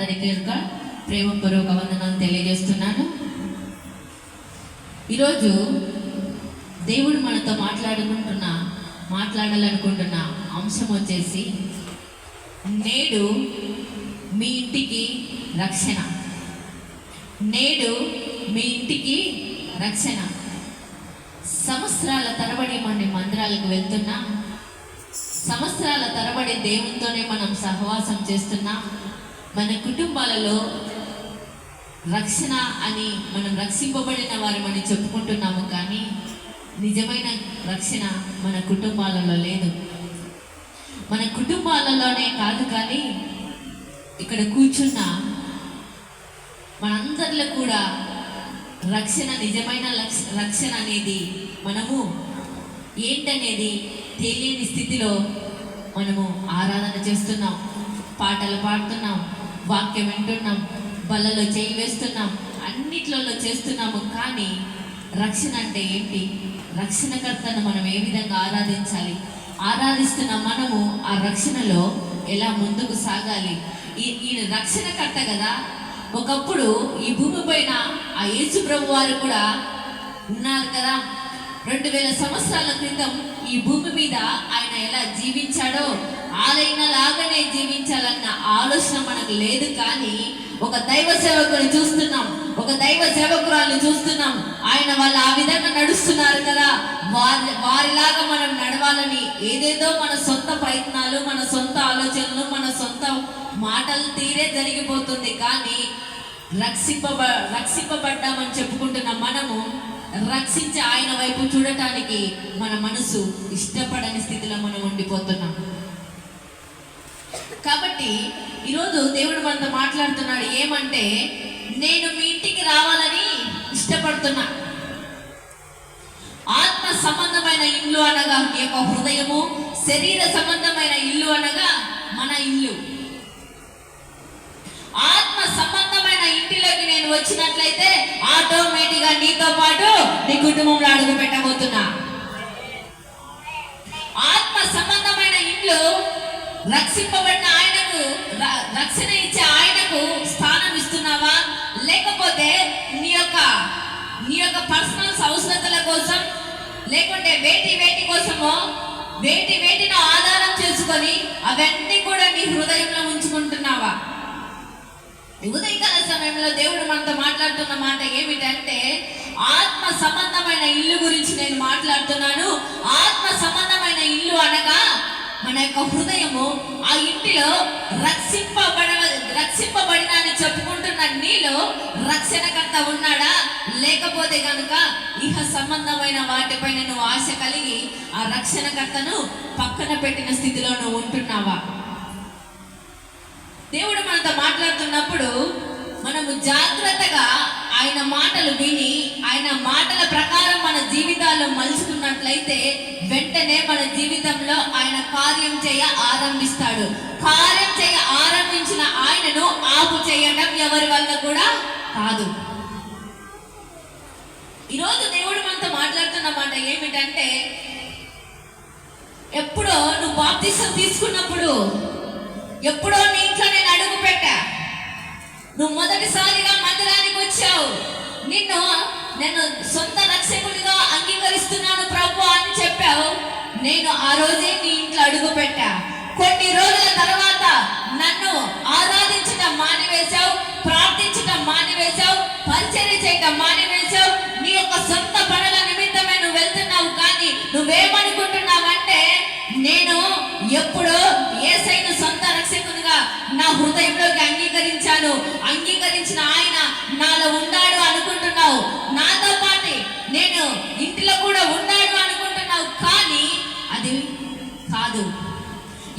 అందరికీ యొక్క ప్రేమపూర్వక వందనాలు తెలియజేస్తున్నాను. ఈరోజు దేవుడు మనతో మాట్లాడుకుంటున్న మాట్లాడాలనుకుంటున్న అంశం వచ్చేసి నేడు మీ ఇంటికి రక్షణ. నేడు మీ ఇంటికి రక్షణ. సంవత్సరాల తరబడి మన మందిరాలకు వెళ్తున్నా సంవత్సరాల తరబడి దేవునితోనే మనం సహవాసం చేస్తున్నాం మన కుటుంబాలలో రక్షణ అని మనం రక్షింపబడిన వారు మనం చెప్పుకుంటున్నాము కానీ నిజమైన రక్షణ మన కుటుంబాలలో లేదు. మన కుటుంబాలలోనే కాదు కానీ ఇక్కడ కూర్చున్న మనందరిలో కూడా రక్షణ నిజమైన రక్షణ అనేది మనము ఏంటనేది తెలియని స్థితిలో మనము ఆరాధన చేస్తున్నాం పాటలు పాడుతున్నాం వాక్యం వింటున్నాం బలలో చేయి వేస్తున్నాం అన్నిట్లలో చేస్తున్నాము కానీ రక్షణ అంటే ఏంటి? రక్షణకర్తను మనం ఏ విధంగా ఆరాధించాలి? ఆరాధిస్తున్న మనము ఆ రక్షణలో ఎలా ముందుకు సాగాలి? ఈయన రక్షణకర్త కదా? ఒకప్పుడు ఈ భూమి పైన ఆ యేసు ప్రభు వారు కూడా ఉన్నారు కదా? రెండు వేల సంవత్సరాల క్రితం ఈ భూమి మీద ఆయన ఎలా జీవించాడో ఆలైన లాగానే జీవించాలన్న ఆలోచన మనకు లేదు కానీ ఒక దైవ సేవకుని చూస్తున్నాం. ఒక దైవ సేవకురాలు చూస్తున్నాం. ఆయన వాళ్ళు ఆ విధంగా నడుస్తున్నారు కదా. వారి వారిలాగా మనం నడవాలని ఏదేదో మన సొంత ప్రయత్నాలు మన సొంత ఆలోచనలు మన సొంత మాటలు తీరే జరిగిపోతుంది. కానీ రక్షింపబ రక్షింపబడ్డామని చెప్పుకుంటున్న మనము రక్షించి ఆయన వైపు చూడటానికి మన మనసు ఇష్టపడని స్థితిలో మనం ఉండిపోతున్నాం. కాబట్టి ఈరోజు దేవుడు మనతో మాట్లాడుతున్నాడు ఏమంటే నేను మీ ఇంటికి రావాలని ఇష్టపడుతున్నా. ఆత్మ సంబంధమైన ఇల్లు అనగా ఈ యొక్క హృదయము శరీర సంబంధమైన ఇల్లు అనగా మన ఇల్లు. ఆత్మ సంబంధమైన ఇంటిలోకి నేను వచ్చినట్లయితే ఆటోమేటిక్గా నీతో పాటు నీ కుటుంబంలో అడుగు పెట్టబోతున్నా. ఆత్మ సంబంధమైన ఇంట్లో రక్షింపబడిన ఆయనకు రక్షణ ఇచ్చే ఆయనకు స్థానం ఇస్తున్నావా? లేకపోతే నీ యొక్క నీ యొక్క పర్సనల్ అవసరతల కోసం లేకుంటే వేటి వేటి కోసమో వేటి వేటిని ఆధారం చేసుకొని అవన్నీ కూడా నీ హృదయంలో ఉంచుకుంటున్నావా? ఉదయకాల సమయంలో దేవుడు మనతో మాట్లాడుతున్న మాట ఏమిటంటే ఆత్మ సంబంధమైన ఇల్లు గురించి నేను మాట్లాడుతున్నాను. ఆత్మ సంబంధమైన ఇల్లు అనగా మన యొక్క హృదయము ఆ ఇంటిలో రక్షింపబడ రక్షింపబడిన అని చెప్పుకుంటున్న నీలో రక్షణకర్త ఉన్నాడా? లేకపోతే కనుక ఇహ సంబంధమైన వాటిపైన నువ్వు ఆశ కలిగి ఆ రక్షణకర్తను పక్కన పెట్టిన స్థితిలో నువ్వు ఉంటున్నావా? దేవుడు మనతో మాట్లాడుతున్నప్పుడు మనము జాగ్రత్తగా ఆయన మాటలు విని ఆయన మాటల ప్రకారం మన జీవితాల్లో మలుచుకున్నట్లయితే వెంటనే మన జీవితంలో ఆయన కార్యం చేయ ఆరంభిస్తాడు. కార్యం చేయ ఆరంభించిన ఆయనను ఆపు చేయడం ఎవరి వల్ల కూడా కాదు. ఈరోజు దేవుడు మనతో మాట్లాడుతున్న మాట ఏమిటంటే ఎప్పుడో నువ్వు బాప్తిసం తీసుకున్నప్పుడు ఎప్పుడో నీ ఇంట్లో నేను అడుగు పెట్టా. నువ్వు మొదటిసారిగా మందిరానికి వచ్చావు. నిన్ను నేను సొంత రక్షకుడిగా అంగీకరిస్తున్నాను ప్రభు అని చెప్పావు. నేను ఆ రోజే నీ ఇంట్లో అడుగు పెట్టా కొన్ని రోజుల తర్వాత నన్ను ఆరాధించటం మానివేశావు ప్రార్థించటం మానివేశావు పరిచర్య చేయటం మానివేశావు. నీ యొక్క సొంత పనుల నిమిత్తమే నువ్వు వెళ్తున్నావు కానీ నువ్వేమనుకుంటున్నావంటే నేను ఎప్పుడు ఏసైను సొంత రక్షకునిగా నా హృదయంలోకి అంగీకరించాను. అంగీకరించిన ఆయన నా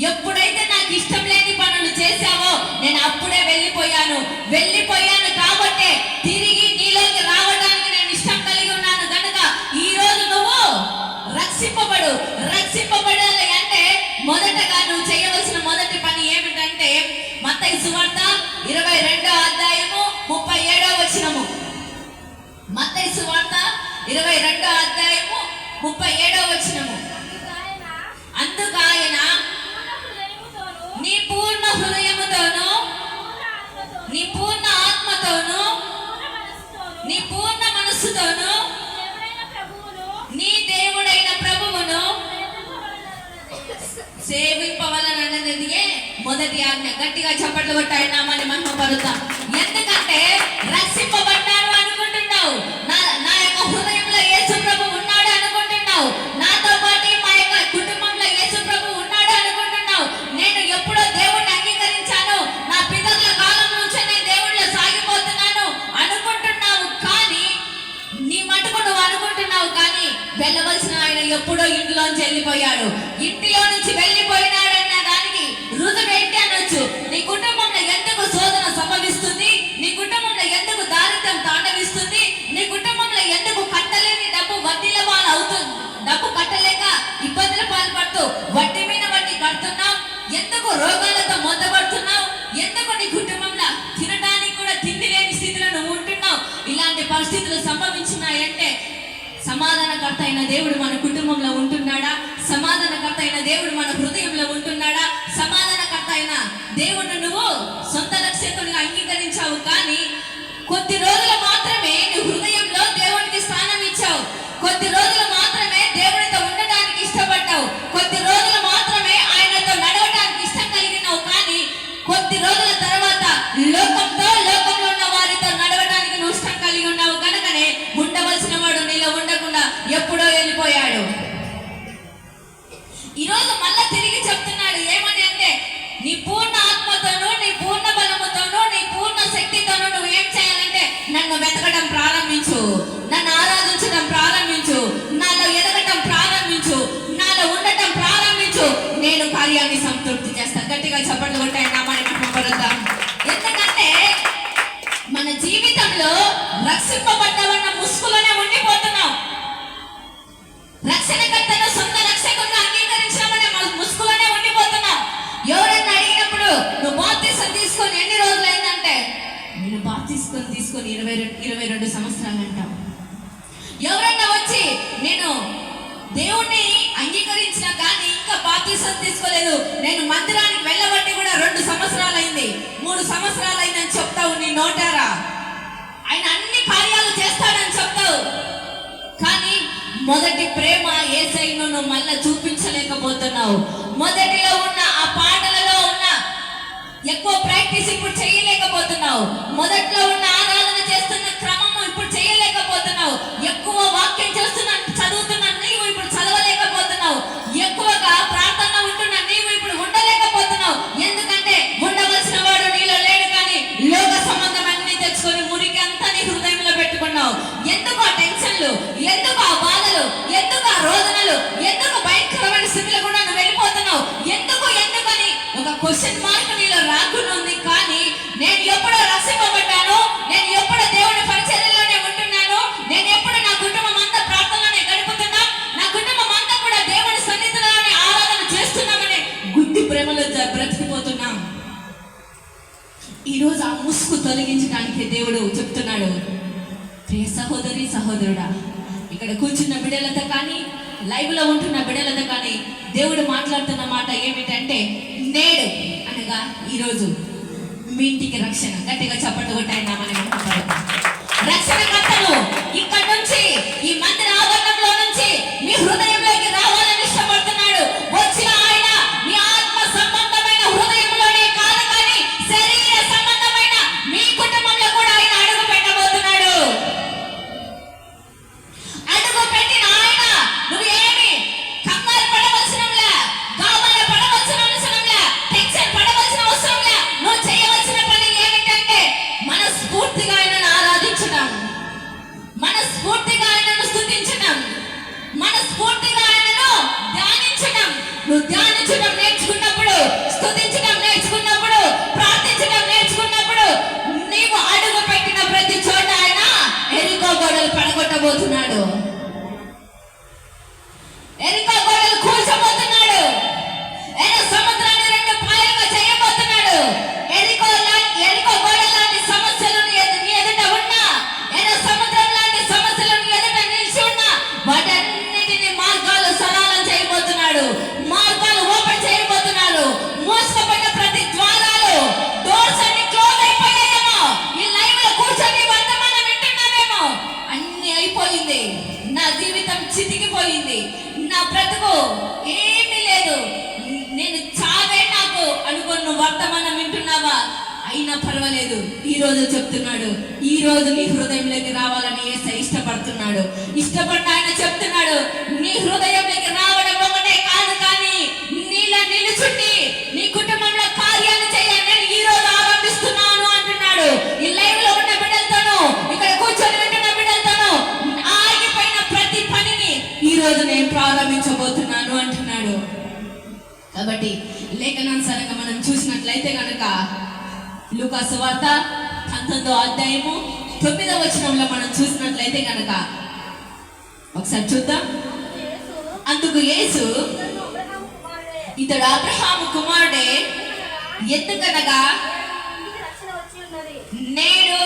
ఎప్పుడైతే నాకు ఇష్టం లేని పనులు చేశావో నేను అప్పుడే వెళ్ళిపోయాను. వెళ్ళిపోయాను కాబట్టి తిరిగి నీలోకి రావడానికి నేను ఇష్టం కలిగి ఉన్నాను. కనుక ఈ రోజు నువ్వు రక్షింపబడు. రక్షింపబడాలి అంటే మొదటగా నువ్వు చేయవలసిన మొదటి పని ఏమిటంటే మత్తయి సువార్త ఇరవై రెండో అధ్యాయము ముప్పై ఏడో వచనము. మత్తయి సువార్త ఇరవై రెండో అధ్యాయము ముప్పై ఏడో వచనము. మొదటి ఆజ్ఞ. గట్టిగా చప్పట్లు కొట్టాయి నామాన్ని మహిమపరుద్దాం. ఎందుకంటే రక్షింపబడ్డాను అనుకుంటున్నావు. నా నా యొక్క హృదయంలో యేసు ప్రభు ఉన్నాడు అనుకుంటున్నావు. నాతో పాటు మా యొక్క కుటుంబంలో యేసు ప్రభు ఉన్నాడు అనుకుంటున్నావు. నేను ఎప్పుడో దేవుణ్ణి అంగీకరించాను. నా పితరుల కాలం నుంచి నేను దేవుళ్ళు సాగిపోతున్నాను అనుకుంటున్నావు. కానీ నీ మటుకు నువ్వు అనుకుంటున్నావు. కానీ వెళ్ళవలసిన ఆయన ఎప్పుడో ఇంట్లోంచి వెళ్ళిపోయాడు. ఇంట్లో నుంచి వెళ్ళిపోయినాడన్న దానికి రుజువేంటి అనొచ్చు? నీ కుటుంబంలో ఎందుకు శోధన సంభవిస్తుంది? నీ కుటుంబంలో ఎందుకు దారిద్ర్యం తాండవిస్తుంది? నీ కుటుంబంలో ఎందుకు కట్టలేని డబ్బు వడ్డీల పాలు అవుతుంది డబ్బు కట్టలేక ఇబ్బందుల పాలు పడుతూ వడ్డీ మీద వడ్డీ కడుతున్నావు? ఎందుకు రోగాలతో మొదపడుతున్నావు ఎందుకు నీ కుటుంబంలో తినడానికి కూడా తిండి లేని స్థితిలో నువ్వు ఉంటున్నావు? ఇలాంటి పరిస్థితులు సంభవించినాయంటే సమాధానకర్త అయిన దేవుడు మన కుటుంబంలో ఉంటున్నాడా? సమాధానకర్త అయిన దేవుడు మన హృదయంలో ఉంటున్నాడా? సమాధానకర్త అయిన దేవుడు నువ్వు సొంత రక్షకుడిగా అంగీకరించావు కానీ కొద్ది రోజులు మాత్రమే నీ హృదయంలో దేవునికి స్థానం ఇచ్చావు. కొద్ది రోజులు మాత్రమే దేవుడితో ఉండడానికి ఇష్టపడ్డావు. కొద్ది రోజులు నన్ను వెతకడం ప్రారంభించు. దేవుణ్ణి అంగీకరించిన కానీ ఇంకా బాప్తీసం తీసుకోలేదు. నేను మందిరానికి వెళ్ళబట్టి కూడా రెండు సంవత్సరాలు అయింది మూడు సంవత్సరాలు అయిందని చెప్తావు నీ నోటారా? ఆయన అన్ని కార్యాలు చేస్తాడని చెప్తావు. కానీ మొదటి ప్రేమ ఏసైను నువ్వు మళ్ళా చూపించలేకపోతున్నావు. మొదటిలో ఉన్న ఆ పాటలలో ఉన్న ఎక్కువ ప్రాక్టీస్ ఇప్పుడు చేయలేకపోతున్నావు. మొదట్లో ఉన్న ఆరాధన చేస్తున్న క్రమము ఇప్పుడు చేయలేకపోతున్నావు. ఎక్కువ వాక్యం చేస్తున్న చదువుతున్న నీవు ఇప్పుడు చదవలేకపోతున్నావు ఎక్కువగా ప్రార్థన ఉంటున్న నీవు ఇప్పుడు ఉండలేకపోతున్నావు ఎందుకంటే ఉండవలసిన వాడు నీలో లేడు కానీ లోక సంబంధం అన్ని తెచ్చుకొని మురికి అంతా నీ హృదయంలో పెట్టుకున్నావు ఎందుకు ఆ టెన్షన్లు ఎందుకు ఆ బాధలు? ఎందుకు ఆ రోదనలు? ఎందుకు భయంకరమైన స్థితిలో కూడా నువ్వు వెళ్ళిపోతున్నావు? ఎందుకు ఎందుకని? ఒక క్వశ్చన్ మార్క్ నీలో రాకుండా ఉంది కానీ నేను ఎప్పుడో రక్షింపబడ్డాను నేను ఎప్పుడో దేవుని పరిచర్యలోనే ఉంటున్నాను నేను ఎప్పుడు నా కుటుంబం అంతా ప్రార్థనలోనే గడుపుతున్నా నా కుటుంబం అంతా కూడా దేవుని సన్నిధిలోనే ఆరాధన చేస్తున్నామని గుడ్డి ప్రేమలో బ్రతికిపోతున్నాం. ఈరోజు ఆ ముసుగు తొలగించడానికి దేవుడు చెప్తున్నాడు. ప్రియ సహోదరి సహోదరుడా ఇక్కడ కూర్చున్న బిడ్డలతో కానీ లైవ్లో ఉంటున్న బిడ్డలతో కానీ దేవుడు మాట్లాడుతున్న మాట ఏమిటంటే నేడు అనగా ఈరోజు మీ ఇంటికి రక్షణ. గట్టిగా చప్పట్లు కొట్టాయినామని రక్షణ కర్తను ఇక్కడ నుంచి ఈ మందిర ఆవరణంలో నుంచి మీ హృదయంలోకి రావాలి. నేర్చుకున్నప్పుడు నేర్చుకున్నప్పుడు ప్రార్థించడం నేర్చుకున్నప్పుడు నీవు అడుగు పెట్టిన ప్రతి చోట ఆయన ఎరుకో గోడలు పడగొట్టబోతున్నాడు. రోజు చెప్తున్నాడు. ఈ రోజు నీ హృదయంలోకి రావాలని ఏసై ఇష్టపడుతున్నాడు. ఇష్టపడిన ఆయన చెప్తున్నాడు నీ హృదయంలోకి రావడం ఒకటే కాదు కానీ నీలా నిలుచుండి నీ కుటుంబంలో కార్యాలు చేయాలి. నేను ఈ రోజు ఆరంభిస్తున్నాను అంటున్నాడు. ఈ లైవ్లో ఉన్న బిడ్డలతోను ఇక్కడ కూర్చొని వింటున్న బిడ్డలతోను ఆగిపోయిన ప్రతి పనిని ఈ రోజు నేను ప్రారంభించబోతున్నాను అంటున్నాడు. కాబట్టి లేఖనానుసారంగా మనం చూసినట్లయితే కనుక లూకాసు వార్త పంతొమ్మిదో అధ్యాయము తొమ్మిదో వచనంలో మనం చూసినట్లయితే కనుక ఒకసారి చూద్దాం. అందుకు యేసు ఇతడు అబ్రహాము కుమారుడే ఎందుకనగా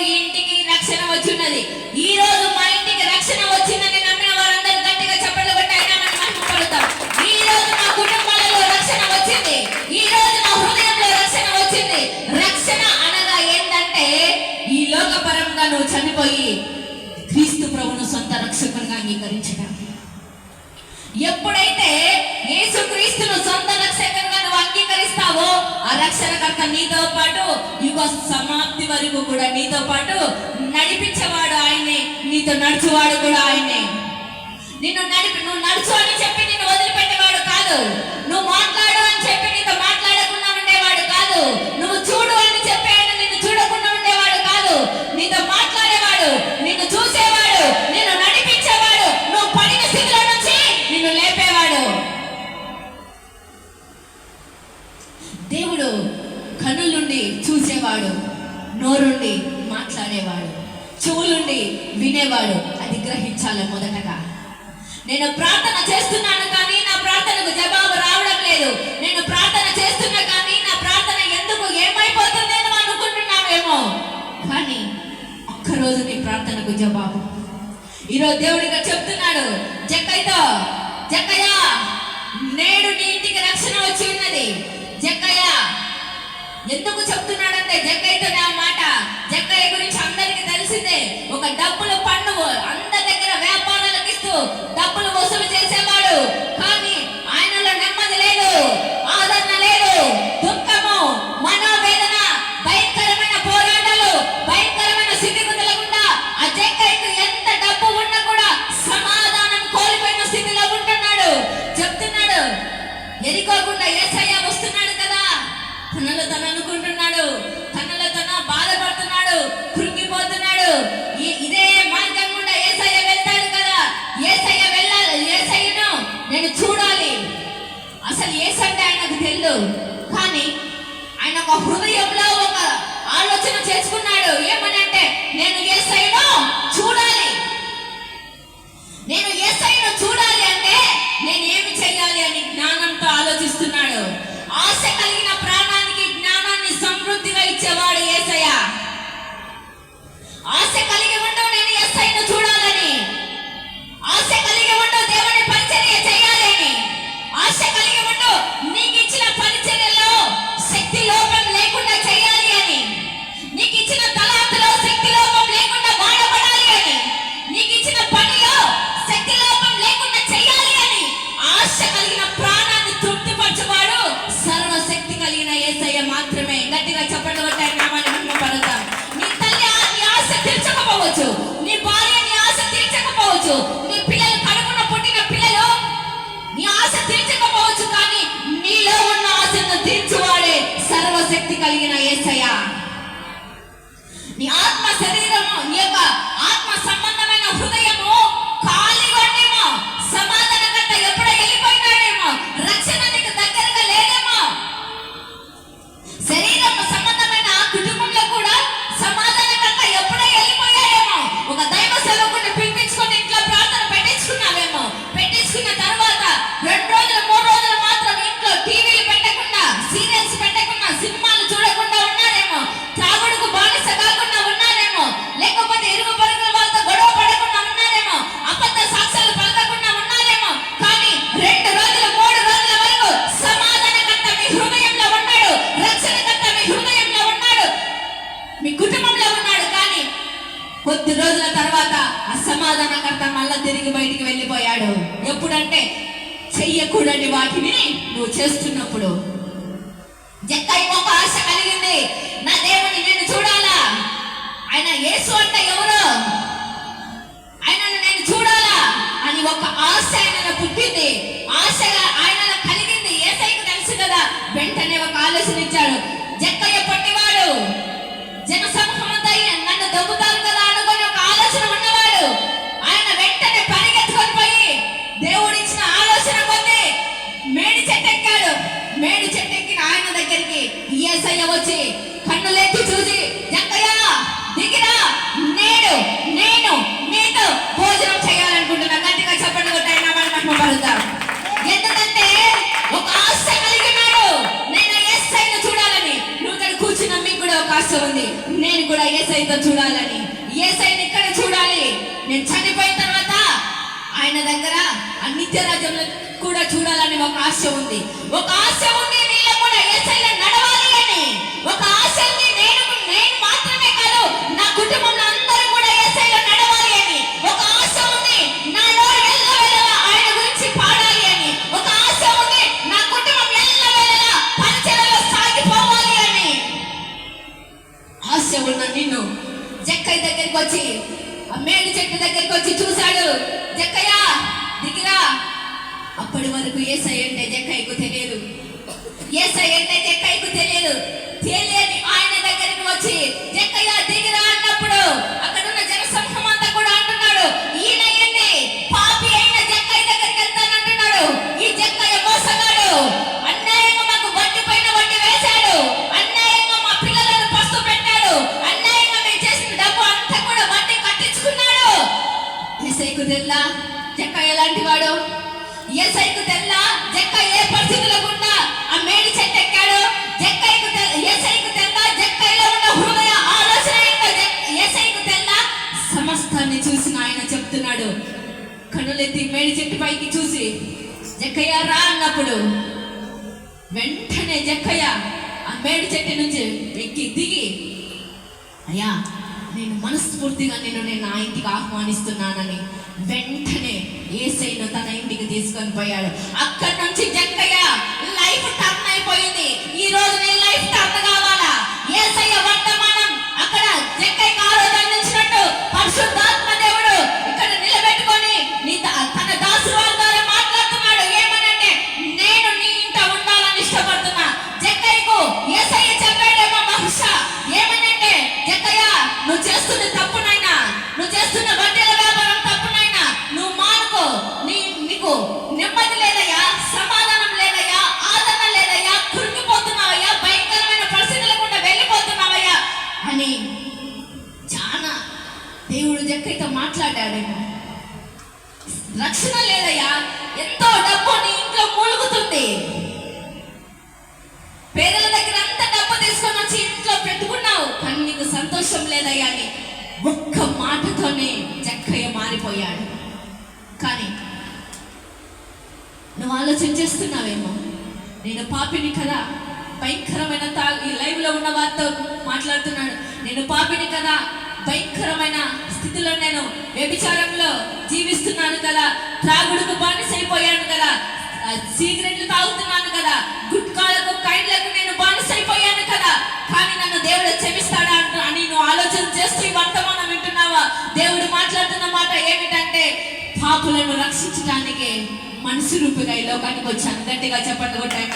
ఈ ఇంటికి రక్షణ వచ్చిన్నది ఈ రోజు రక్షకునిగా అంగీకరించడం. ఎప్పుడైతే యేసుక్రీస్తును సొంత రక్షకునిగా నువ్వు అంగీకరిస్తావో ఆ రక్షణకర్త నీతో పాటు యుగ సమాప్తి వరకు కూడా నీతో పాటు నడిపించేవాడు ఆయనే నీతో నడిచేవాడు కూడా ఆయనే. నిన్ను నడిపి నువ్వు నడుచు అని చెప్పి నిన్ను వదిలిపెట్టేవాడు కాదు. నువ్వు మాట్లాడు అని చెప్పి నీతో మాట్లాడకుండా ఉండేవాడు కాదు. చూసేవాడు. నోరుండి మాట్లాడేవాడు. చెవులుండి వినేవాడు. అది గ్రహించాలి మొదటగా. నేను ప్రార్థన చేస్తున్నాను కానీ నా ప్రార్థనకు జవాబు రావడం లేదు. నేను ప్రార్థన చేస్తున్నా కానీ నా ప్రార్థన ఎందుకు ఏమైపోతుందేమో అనుకుంటున్నామేమో కానీ ఒక్కరోజు నీ ప్రార్థనకు జవాబు. ఈరోజు దేవుడిగా చెప్తున్నాడు జక్కయ్యతో జక్కయ్య నేడు నీ ఇంటికి రక్షణ వచ్చి ఉన్నది. జక్కయ్య ఎందుకు చెప్తున్నాడంటే జక్కయ్యతో ఆ మాట. జగ్గయ్య గురించి అందరికి తెలిసిందే. ఒక డబ్బుల పన్ను అందరి దగ్గర వ్యాపారాలకు ఇస్తూ డబ్బులు వసూలు చేసేవాడు. కానీ ఆయనలో నెమ్మది లేదు ఆదరణ లేదు దుఃఖము మనోవేదన భయంకరమైన పోరాటాలు భయంకరమైన స్థితిగతుల గుండా ఆ జగ్గయ్యకు ఎంత డబ్బు ఉన్నా కూడా సమాధానం కోల్పోయిన స్థితిలో ఉంటున్నాడు. చెప్తున్నాడు ఎదుకోకుండా ఏసయ్య వస్తున్నాడు కదా. తనలో తను అనుకుంటున్నాడు తనలో తన బాధపడుతున్నాడు. కృంగిపోతున్నాడు. ఇదే మార్గం గుండా ఏసయ్య వెళ్తాడు కదా. ఏసయ్య వెళ్ళాలి. ఏసయ్యను నేను చూడాలి. అసలు ఏసంటే ఆయనకు తెలియదు కానీ ఆయన ఒక హృదయంలో ఒక ఆలోచన చేసుకున్నాడు. ఏమని అంటే నేను ఏసయ్యను చూడాలి. నేను ఏసయ్యను చూడాలి అంటే నేను ఏమి చేయాలి అని జ్ఞానంతో ఆలోచిస్తున్నాడు. ఆశ కలిగిన ఆశ కలిగి ఉండవు నేను ఎస్ఐను చూడాలని. ఆశ కలిగి ఉండవు దేవుని పరిచర్య చేయాలని. ఆశ కలిగి ఉండవు నీకు ఇచ్చిన పరిచర్యలో శక్తి లోపం లేకుండా చేయాలి చెయ్యకూడని వాటిని నువ్వు చేస్తున్నప్పుడు. జక్కయ్య ఒక ఆశ కలిగింది. నా దేవుని నేను చూడాలా? ఆయన యేసు అంటే ఎవరు? ఆయనను నేను చూడాలా? అని ఒక ఆశ ఆయన పుట్టింది. ఆశ ఏసయ్య వచ్చి కన్నులెత్తి చూసి జక్కయ్య దిగిరా నేను నేను నీతో భోజనం చేయాలనుకుంటున్నా. గట్టిగా చెప్పండి కొట్టాయి నా వాళ్ళు ఎందుకంటే ఒక ఆశ కలిగి ఉన్నాడు నేను ఏసైను చూడాలని. నువ్వు ఇక్కడ కూర్చున్న మీకు కూడా ఒక ఆశ ఉంది. నేను కూడా ఏసైతో చూడాలని. ఏసైని ఇక్కడ చూడాలి. నేను చనిపోయిన తర్వాత ఆయన దగ్గర ఆ నిత్య రాజ్యంలో కూడా చూడాలని ఒక ఆశ ఉంది. ఒక ఆశ ఉంది నీలో కూడా ఏసైలో నడవాలి అని ఒక కనులెత్తి మేడి చెట్టు పైకి చూసి జక్కయ్య రా అన్నప్పుడు వెంటనే జక్కయ్య ఆ మేడి చెట్టు నుంచి ఎక్కి దిగి అయ్యా నేను మనస్ఫూర్తిగా నేను నేను నా ఇంటికి ఆహ్వానిస్తున్నానని వెంటనే ఏసైను తన ఇంటికి తీసుకొని పోయాడు. అక్కడి నుంచి జక్కయ్య లైఫ్ టర్న్ అయిపోయింది. ఈ రోజు నీ లైఫ్ టర్న్ కావాలా? ఏసయ్య వర్తమానం అక్కడ జక్కయ్యకి ఆరోగ్యం పరిశుద్ధ తాగుతున్నాను కదా. గుట్కాలకు కైండ్లకు నేను బానిసైపోయాను కదా. కానీ నన్ను దేవుడు క్షమిస్తాడా అంటు అని నువ్వు ఆలోచన చేస్తూ ఈ వర్తమానం వింటున్నావా? దేవుడు మాట్లాడుతున్న మాట ఏమిటంటే పాపులను రక్షించడానికి మనసు రూపుగా ఈ లోకానికి వచ్చాను గట్టిగా చెప్పండి కొట్టాయి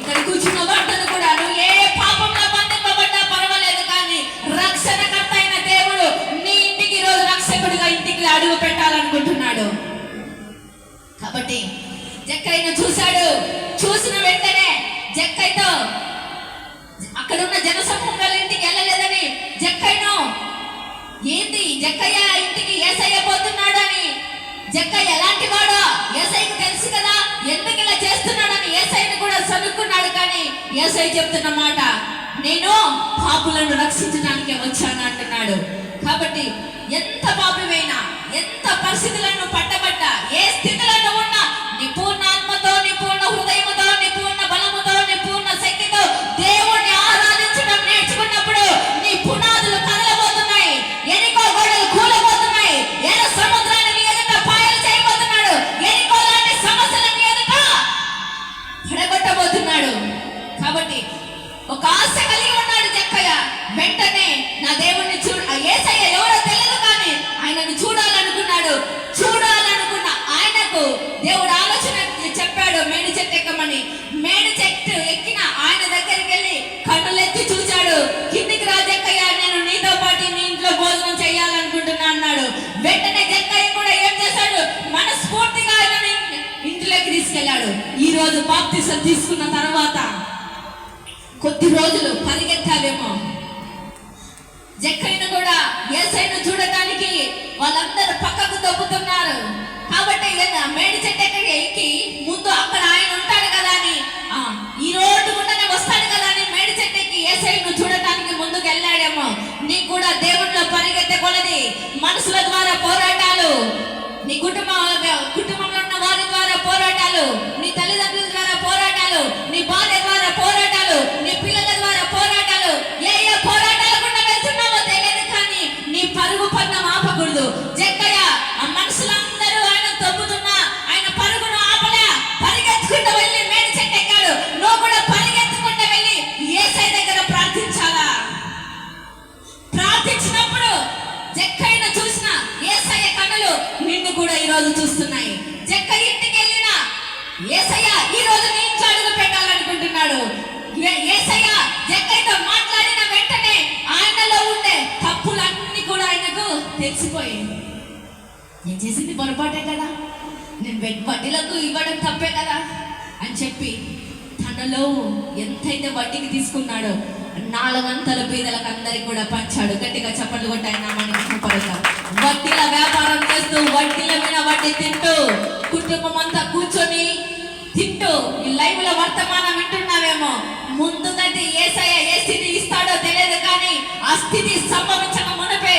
ఇక్కడ కూర్చున్న వార్తను కూడా నువ్వు ఏ పాపంలో బంధింపబడ్డా పర్వాలేదు కానీ రక్షణకర్త అయిన దేవుడు నీ ఇంటికి ఈ రోజు రక్షకుడిగా ఇంటికి అడుగు పెట్టాలనుకుంటున్నాడు. కాబట్టి జక్కయ్యను చూశాడు. చూసిన వెంటనే జక్కయ్యతో అక్కడ ఉన్న ఇంటికి వెళ్ళలేదని జక్కయ్యను ఏంది జక్కయ్య ఇంటికి ఏసయ్య పోతున్నాడని? జక్కయ్య ఎలాంటి వాడో? ఏసైకి తెలుసు కదా ఎందుకు ఇలా చేస్తున్నాడని ఏసైని కూడా సనుక్కున్నాడు కానీ ఏసై చెప్తున్న మాట నేను పాపులను రక్షించడానికి వచ్చాను అంటున్నాడు. కాబట్టి ఎంత పాపమైనా ఎంత పరిస్థితులను తీసుకెళ్ళాడు ఈ రోజు బాప్తిసం తీసుకున్న తర్వాత కొద్ది రోజులు పరిగెత్తాలేమో. జక్కైన కూడా ఏసైను చూడటానికి వాళ్ళందరూ పక్కకు తప్పుతున్నారు కాబట్టి మేడి చెట్టు ఎక్కడికి ఎక్కి ముందు అక్కడ ఆయన ఉంటాడు కదా అని ఈ రోడ్డు గుండానే వస్తాడు కదా అని మేడి చెట్టు ఎక్కి ఏసైను చూడటానికి ముందుకు వెళ్ళాడేమో నీకు కూడా దేవుడిలో పరిగెత్తే కొలది మనసుల ద్వారా పోరాటాలు. నీ కుటుంబ కుటుంబంలో ఉన్న వారి ద్వారా పోరాటాలు నీ తల్లిదండ్రుల ద్వారా పోరాటాలు నీ భార్య ద్వారా పోరాటాలు నీ పిల్లల ద్వారా పోరాటాలు. ఏ ఏ పోరాటాలు కూడా వెళ్తున్నామో తెలియదు కానీ నీ పరుగు పన్నం ఆపకూడదు. జక్కయ్య ఆ మనుషులందరూ ఆయన తొమ్ముతున్నా ఆయన పరుగును ఆపలే పరిగెత్తుకుంటూ వెళ్ళి మేడి చెట్టు ఎక్కాడు. నువ్వు కూడా పరిగెత్తుకుంటూ వెళ్ళి ఏసై దగ్గర ప్రార్థించాలా? జక్కైన చూసిన ఏసయ్య కన్నులు నిన్ను కూడా ఈ రోజు చూస్తున్నాయి. జక్క ఇంటికి వెళ్ళిన ఏసయ్య ఈ రోజు నీ అడుగు పెట్టాలనుకుంటున్నాడు. ఏసయ్య జక్కైతో మాట్లాడిన వెంటనే ఆయనలో ఉండే తప్పులన్నీ కూడా ఆయనకు తెలిసిపోయాయి. నేను చేసింది పొరపాటే కదా? నేను వడ్డీలకు ఇవ్వడం తప్పే కదా? అని చెప్పి తనలో ఎంతైతే వడ్డీకి తీసుకున్నాడో నాలుగంతలు పేదలకు అందరికి కూడా పంచాడు గట్టిగా చప్పట్లు కొట్టి ఆయన నామాన్ని మహిమపరుద్దాం. వడ్డీల వ్యాపారం చేస్తూ వడ్డీల మీద వడ్డీ తింటూ కుటుంబం అంతా కూర్చొని తింటూ ఈ లైవ్లో వర్తమానం వింటున్నావేమో? ముందుగంటే ఏసయ్య ఏ స్థితి ఇస్తాడో తెలియదు కానీ ఆ స్థితి సంభవించక మునపే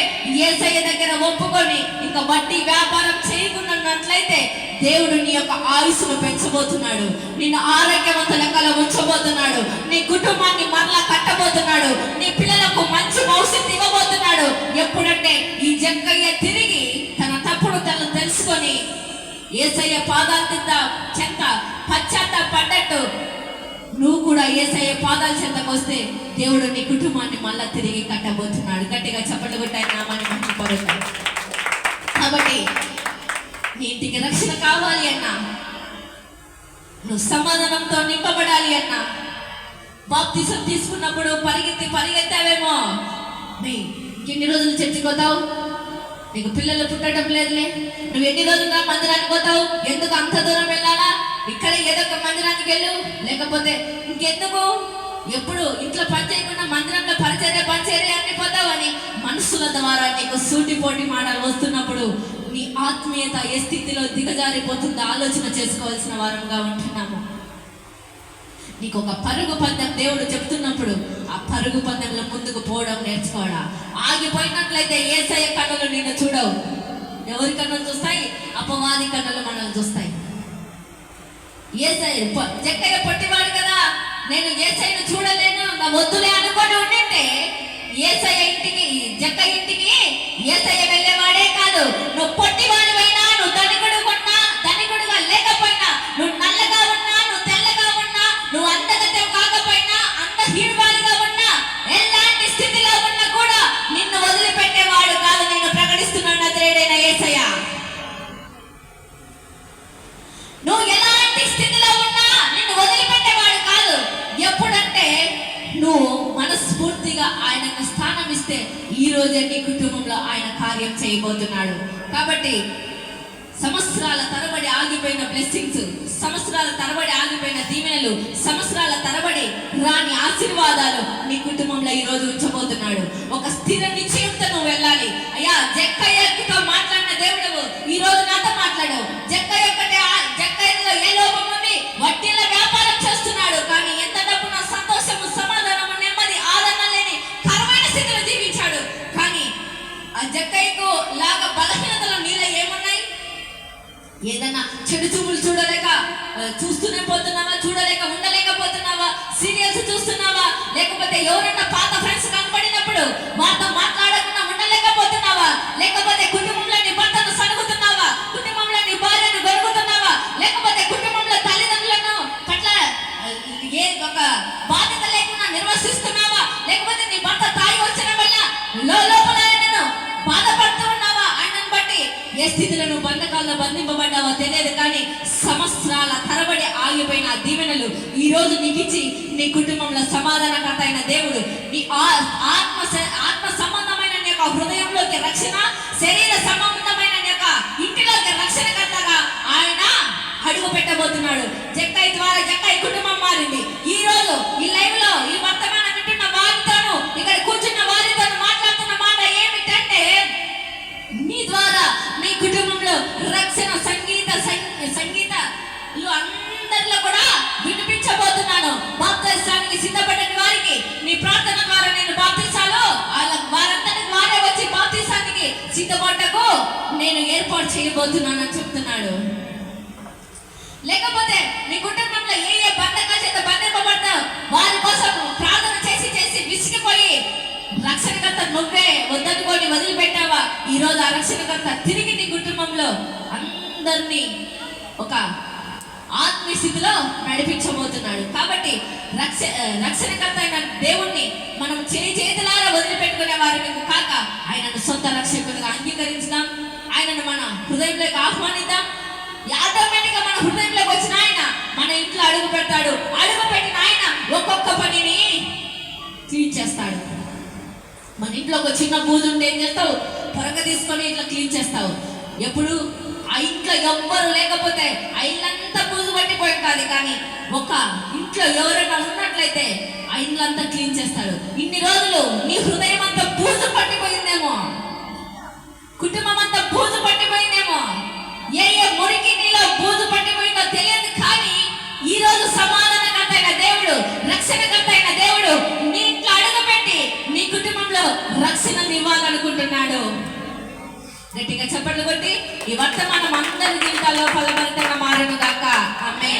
ఏసయ్య దగ్గర ఒప్పుకొని ఇంకా వడ్డీ వ్యాపారం చేయకున్నట్లయితే దేవుడు నీ యొక్క ఆయుస్సును పెంచబోతున్నాడు. నిన్ను ఆరోగ్యవంత లెక్కలో ఉంచబోతున్నాడు. నీ కుటుంబాన్ని మరలా కట్టబోతున్నాడు. నీ పిల్లలకు మంచి భవిష్యత్తు ఇవ్వబోతున్నాడు. ఎప్పుడంటే ఈ జక్కయ్య తిరిగి తన తప్పుడు తను తెలుసుకొని ఏసయ్య పాదాల కింద చెంత పశ్చాత్త పడ్డట్టు. నువ్వు కూడా ఏసయ్య పాదాల చెంతకు వస్తే దేవుడు నీ కుటుంబాన్ని మళ్ళా తిరిగి కట్టబోతున్నాడు. గట్టిగా చప్పట్లు కొట్టాయి నామాన్ని మహిమపరుతాడు కాబట్టి నీ ఇంటికి రక్షణ కావాలి అన్నా. నువ్వు సమాధానంతో నింపబడాలి అన్నా. బాప్తిసం తీసుకున్నప్పుడు పరిగెత్తి పరిగెత్తావేమో. ఎన్ని రోజులు చర్చికి నీకు పిల్లలు పుట్టడం లేదులే. నువ్వు ఎన్ని రోజులుగా మందిరానికి పోతావు? ఎందుకు అంత దూరం వెళ్ళాలా? ఇక్కడ ఏదో ఒక మందిరానికి వెళ్ళు. లేకపోతే ఇంకెందుకు? ఎప్పుడు ఇంట్లో పని చేయకుండా మందిరంలో పరిచర్య పరిచర్య అని పోతావని మనసుల ద్వారా నీకు సూటిపోటి మాటలు వస్తున్నప్పుడు నీ ఆత్మీయత ఏ స్థితిలో దిగజారిపోతుందో ఆలోచన చేసుకోవాల్సిన వారంగా ఉంటున్నాము. నీకు ఒక పరుగు పందెం దేవుడు చెప్తున్నప్పుడు ఆ పరుగు పందెంలో ముందుకు పోవడం నేర్చుకోవాలా? ఆగిపోయినట్లయితే ఏసయ్య కన్నులు నిన్ను చూడవు. ఎవరి కన్నులు చూస్తాయి? అపవాది కన్నులు మనల్ని చూస్తాయి. ఏసై జక్కయ్య పొట్టివాడు కదా. నేను ఏసైను చూడలేను. నా వద్దులే అనుకొని ఉండింటే ఏసయ్య ఇంటికి జక్క ఇంటికి ఏసయ్య వెళ్ళేవాడే కాదు. నువ్వు పొట్టివాడివైనా కార్యం చేయబోతున్నాడు. కాబట్టి సంవత్సరాల తరబడి ఆగిపోయిన బ్లెస్సింగ్స్ సంవత్సరాల తరబడి ఆగిపోయిన దీవెనలు సంవత్సరాల తరబడి రాని ఆశీర్వాదాలు నీ కుటుంబంలో ఈ రోజు ఉంచబోతున్నాడు. ఒక స్థిర నిశ్చయంతో నువ్వు వెళ్ళాలి. అయ్యా జక్కయ్యతో మాట్లాడిన దేవుడు ఈ రోజు నాతో మాట్లాడావు జక్కయ్య ఒక్కటే ఆ- జక్కయ్యలో ఏ లోపం ఉంది? వడ్డీల వ్యాపారం చేస్తున్నాడు. కానీ ఎంత జక్కయ్యకు లాగా బలహీనతలు నీలో ఏమున్నాయి? ఏదైనా చెడు చూపులు చూడలేక చూస్తూనే పోతున్నావా? చూడలేక ఉండలేకపోతున్నావా? సీరియల్స్ చూస్తున్నావా? లేకపోతే ఎవరన్నా పాత ఈరోజు నీకు ఇచ్చి నీ కుటుంబంలో సమాధానకర్త అయిన దేవుడు నీ ఆ- ఆత్మ ఆత్మ సంబంధమైన నీ యొక్క హృదయంలోకి రక్షణ శరీర సంబంధమైన నీ యొక్క ఇంటిలోకి రక్షణకర్తగా ఆయన అడుగు పెట్టబోతున్నాడు. ద్వారా జక్క కుటుంబం మారింది. ఈ రోజు ఈ లైవ్లో ఈ వర్తమానం నేను ఏర్పాటు చేయబోతున్నానని చెప్తున్నాడు. లేకపోతే నీ కుటుంబంలో ఏ ఏ బంధకాల చేత బంధింపబడతావు? వారి కోసం ప్రార్థన చేసి చేసి విసిగిపోయి రక్షణకర్త నువ్వే వద్దనుకోని వదిలిపెట్టావా? ఈ రోజు ఆ రక్షణకర్త తిరిగి నీ కుటుంబంలో అందరినీ ఒక ఆత్మీయ స్థితిలో నడిపించబోతున్నాడు. కాబట్టి రక్ష రక్షణకర్త అయిన దేవుణ్ణి మనం చేయి చేతులారా వదిలిపెట్టుకునే వారి కాక ఆయనను సొంత రక్షకులుగా అంగీకరించుదాం. ఆయనను మన హృదయంలోకి ఆహ్వానిద్దాం. ఆటోమేటిక్గా మన హృదయంలోకి వచ్చిన ఆయన మన ఇంట్లో అడుగు పెడతాడు. అడుగు పెట్టిన ఆయన ఒక్కొక్క పనిని క్లీన్ చేస్తాడు. మన ఇంట్లో ఒక చిన్న బూజు ఉంటే ఏం చేస్తావు? త్వరగా తీసుకొని ఇట్లా క్లీన్ చేస్తావు. ఎప్పుడు? ఆ ఇంట్లో ఎవ్వరు లేకపోతే ఆ ఇల్లంతా బూజు పట్టిపోయి ఉంటుంది కానీ ఒక ఇంట్లో ఎవరైనా ఉన్నట్లయితే ఆ ఇల్లంతా క్లీన్ చేస్తాడు. ఇన్ని రోజులు నీ హృదయం అంతా బూజు పట్టిపోయిందేమో. కుటుంబం అంతా బూజు పట్టిపోయిందేమో. ఏ ఏ మురికి నీలో బూజు పట్టిపోయిందో తెలియదు కానీ ఈ రోజు సమాధానకర్త అయిన దేవుడు రక్షణకర్త అయిన దేవుడు నీ ఇంట్లో అడుగుపెట్టి నీ కుటుంబంలో రక్షణను ఇవ్వాలనుకుంటున్నాడు. గట్టిగా చప్పట్లు కొట్టి ఈ వర్తమానం అందరి జీవితాల్లో ఫలభరితంగా మారను కాక అమ్మే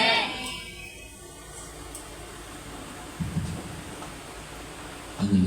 అది